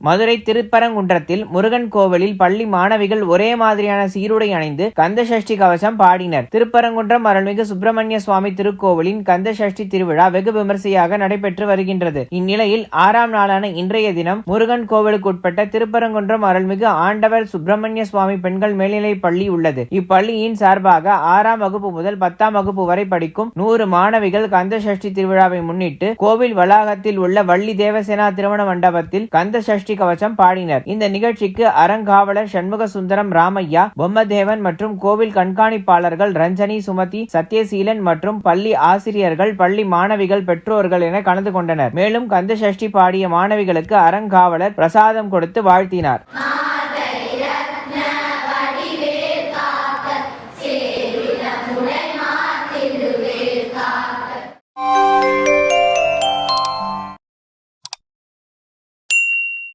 மதுரை திருப்பரங்குன்றத்தில் முருகன் கோவிலில் பள்ளி மாணவிகள் ஒரே மாதிரியான சீருடை அணிந்து கந்த சஷ்டி கவசம் பாடினர். திருப்பரங்குன்றம் அருள்மிகு சுப்பிரமணிய சுவாமி திருக்கோவிலின் கந்த சஷ்டி திருவிழா வெகு விமர்சையாக நடைபெற்று வருகின்றது. இந்நிலையில் ஆறாம் நாளான இன்றைய தினம் முருகன் கோவிலுக்கு உட்பட்ட திருப்பரங்குன்றம் அருள்மிகு ஆண்டவர் சுப்பிரமணிய சுவாமி பெண்கள் மேல்நிலைப் பள்ளி உள்ளது. இப்பள்ளியின் சார்பாக ஆறாம் வகுப்பு முதல் பத்தாம் வகுப்பு வரை படிக்கும் நூறு மாணவிகள் கந்த சஷ்டி திருவிழாவை முன்னிட்டு கோவில் வளாகத்தில் உள்ள வள்ளி தேவசேனா திருமண மண்டபத்தில் கந்த சஷ்டி கவசம் பாடினர். இந்த நிகழ்ச்சிக்கு அறங்காவலர் சண்முக சுந்தரம் ராமையா பொம்மதேவன் மற்றும் கோவில் கண்காணிப்பாளர்கள் ரஞ்சனி சுமதி சத்யசீலன் மற்றும் பள்ளி ஆசிரியர்கள் பள்ளி மாணவிகள் பெற்றோர்கள் என கலந்து கொண்டனர். மேலும் கந்த சஷ்டி பாடிய மாணவிகளுக்கு அறங்காவலர் பிரசாதம் கொடுத்து வாழ்த்தினார்.